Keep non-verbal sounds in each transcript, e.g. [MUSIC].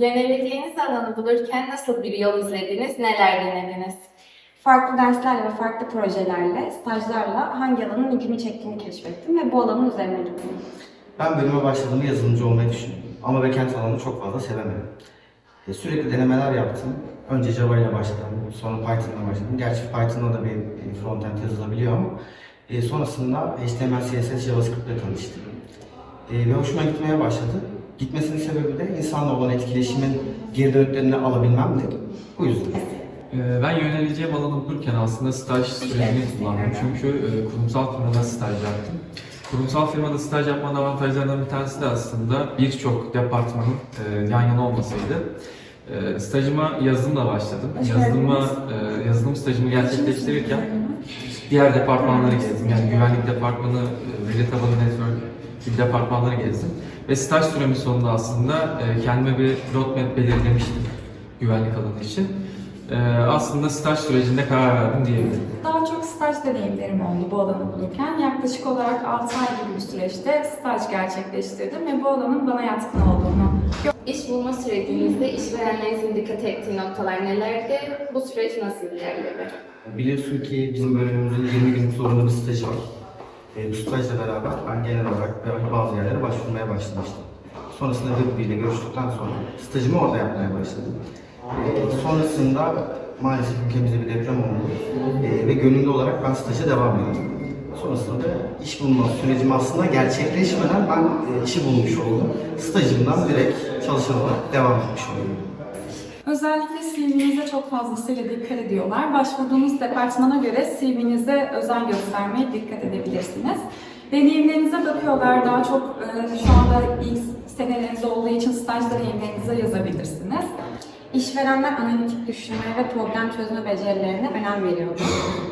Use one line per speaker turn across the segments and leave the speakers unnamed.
Yöneleceğiniz alanı bulurken nasıl bir yol izlediniz, neler denediniz?
Farklı derslerle ve farklı projelerle, stajlarla hangi alanın ilgimi çektiğini keşfettim ve bu alanın üzerine gittim.
Ben bölüme başladığımda yazılımcı olmayı düşündüm. Ama backend alanını çok fazla sevemedim. E, sürekli denemeler yaptım. Önce Java ile başladım, sonra Python'la başladım. Gerçi Python'la da bir frontend yazılabiliyor ama e, sonrasında HTML, CSS, JavaScript ile tanıştım. E, ve hoşuma gitmeye başladı. Gitmesinin sebebi de insanla olan etkileşimin geri dönüklerini alabilmemdi. Bu yüzden.
Ee, Ben yöneleceğim alanı bulurken aslında staj sürecini kullandım. Çünkü e, kurumsal firmada staj yaptım. Kurumsal firmada staj yapmanın avantajlarından bir tanesi de aslında birçok departmanın e, yan yana olmasıydı. E, Stajıma yazılımla başladım. Yazılıma, yazılım stajımı gerçekleştirirken diğer departmanları gezdim. Yani güvenlik departmanı, veri tabanı network gibi departmanları gezdim. Ve staj süremin sonunda aslında e, kendime bir roadmap belirlemiştim güvenlik alanı için. E, aslında staj sürecinde karar verdim diyebilirim.
Daha çok staj deneyimlerim oldu bu alanı bulurken. Yaklaşık olarak 6 ay gibi bir süreçte staj gerçekleştirdim ve bu alanın bana yatkın olduğunu
İş bulma sürecinizde işverenlerinizin dikkat ettiği noktalar nelerdi? Bu süreç nasıl ilerledi?
Biliyorsun ki bizim bölümümüzün 20 günlük zorunlu bir stajı var. E, bu stajla beraber ben genel olarak bazı yerlere başvurmaya başlamıştım. Sonrasında Hıkkı ile görüştükten sonra stajımı orada yapmaya başladım. E, sonrasında maalesef ülkemizde bir deprem oldu E, ve gönüllü olarak ben staja devam ettim. Sonrasında da iş bulma sürecim aslında gerçekleşmeden ben e, işi bulmuş oldum. Stajımdan direkt çalışan olarak devam etmiş oldum.
Özellikle CV'nize çok fazlasıyla dikkat ediyorlar. Başvurduğunuz departmana göre CV'nize özen göstermeye dikkat edebilirsiniz. Deneyimlerinize bakıyorlar. Daha çok e, şu anda ilk seneleriniz olduğu için staj deneyimlerinize yazabilirsiniz.
İşverenler analitik düşünme ve problem çözme becerilerine önem veriyordu.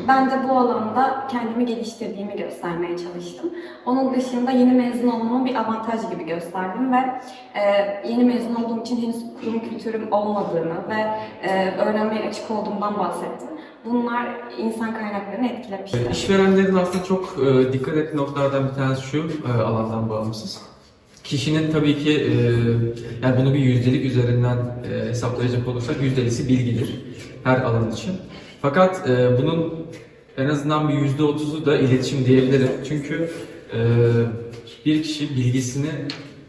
Ben de bu alanda kendimi geliştirdiğimi göstermeye çalıştım. Onun dışında yeni mezun olmamı bir avantaj gibi gösterdim ve e, yeni mezun olduğum için henüz kurum kültürüm olmadığını ve e, öğrenmeye açık olduğumdan bahsettim. Bunlar insan kaynaklarını etkilemişti.
İşverenlerin aslında çok e, dikkat ettiği noktalardan bir tanesi şu, e, alandan bağımsız. Kişinin tabii ki, e, yani bunu bir yüzdelik üzerinden e, hesaplayacak olursak yüzdelisi bilgidir her alan için. Fakat e, bunun en azından bir yüzde otuzu da iletişim diyebilirim. Çünkü e, bir kişi bilgisini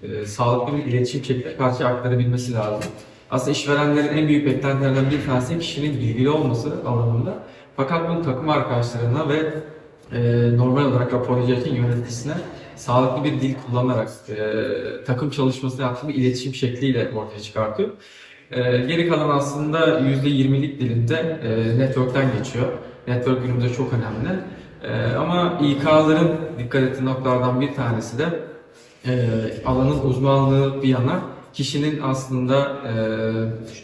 e, sağlıklı bir iletişim şekilde karşı aktarabilmesi lazım. Aslında işverenlerin en büyük beklentilerinden bir tanesi kişinin bilgili olması alanında. Fakat bunu takım arkadaşlarına ve e, normal olarak raporlayıcı yöneticisine sağlıklı bir dil kullanarak e, takım çalışması yaptığı bir iletişim şekliyle ortaya çıkartıyor. E, geri kalan aslında %20'lik dilinde e, network'ten geçiyor. Network günümüzde çok önemli. E, ama İK'ların dikkat ettiği noktalardan bir tanesi de e, alanın uzmanlığı bir yana kişinin aslında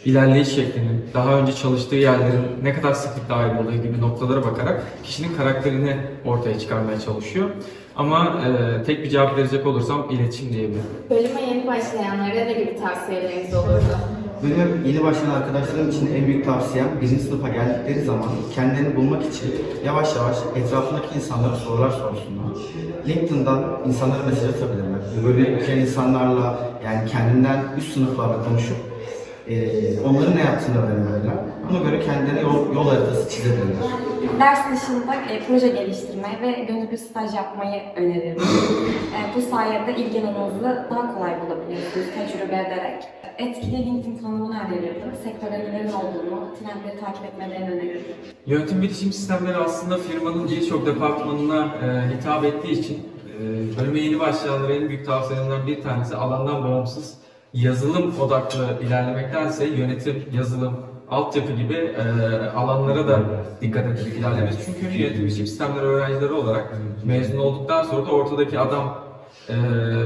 e, ilerleyiş şeklinin, daha önce çalıştığı yerlerin ne kadar sıklıkla ayrıldığı gibi noktalara bakarak kişinin karakterini ortaya çıkarmaya çalışıyor. Ama e, tek bir cevap verecek olursam iletişim diyebilirim.
Bölüme yeni başlayanlara ne gibi tavsiyeleriniz olurdu?
Benim yeni başlayan arkadaşlarım için en büyük tavsiyem birinci sınıfa geldikleri zaman kendilerini bulmak için yavaş yavaş etrafındaki insanlara sorular sorsunlar. LinkedIn'dan insanlara mesaj atabilirler. Böyle ülkeyen insanlarla yani kendinden üst sınıflarla konuşup eee, onların ne yaptığını öğrenebilirler. Ona göre kendilerine yol, yol haritası çizebilirler.
Ders dışında e, proje geliştirmeyi ve gönüllü staj yapmayı öneririm. [LAUGHS] E, bu sayede ilgi alanınızı daha kolay bulabiliyorsunuz tecrübe ederek. Etkili LinkedIn tanımını önerirdim. Sektörde nelerin olduğunu, trendleri takip etmelerini önerirdim.
Yönetim bilişim sistemleri aslında firmanın birçok departmanına e, hitap ettiği için e, bölüme yeni başlayanlara en büyük tavsiyelerinden bir tanesi alandan bağımsız yazılım odaklı ilerlemektense yönetim, yazılım, altyapı gibi e, alanlara da dikkat ederek ilerlemesi. Çünkü yönetim sistemleri öğrencileri olarak mezun olduktan sonra da ortadaki adam e,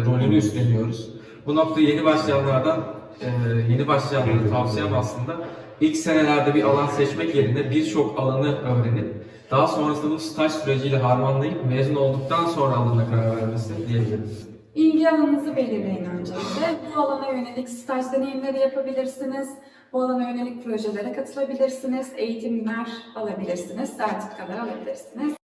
rolünü üstleniyoruz. Bu noktada yeni başlayanlardan e, yeni başlayanlara tavsiyem aslında ilk senelerde bir alan seçmek yerine birçok alanı öğrenip daha sonrasında bu staj süreciyle harmanlayıp mezun olduktan sonra alana karar vermesi diyebilirim.
İlgi alanınızı belirleyin öncelikle. Bu alana yönelik staj deneyimleri yapabilirsiniz. Bu alana yönelik projelere katılabilirsiniz. Eğitimler alabilirsiniz. Sertifikalar alabilirsiniz.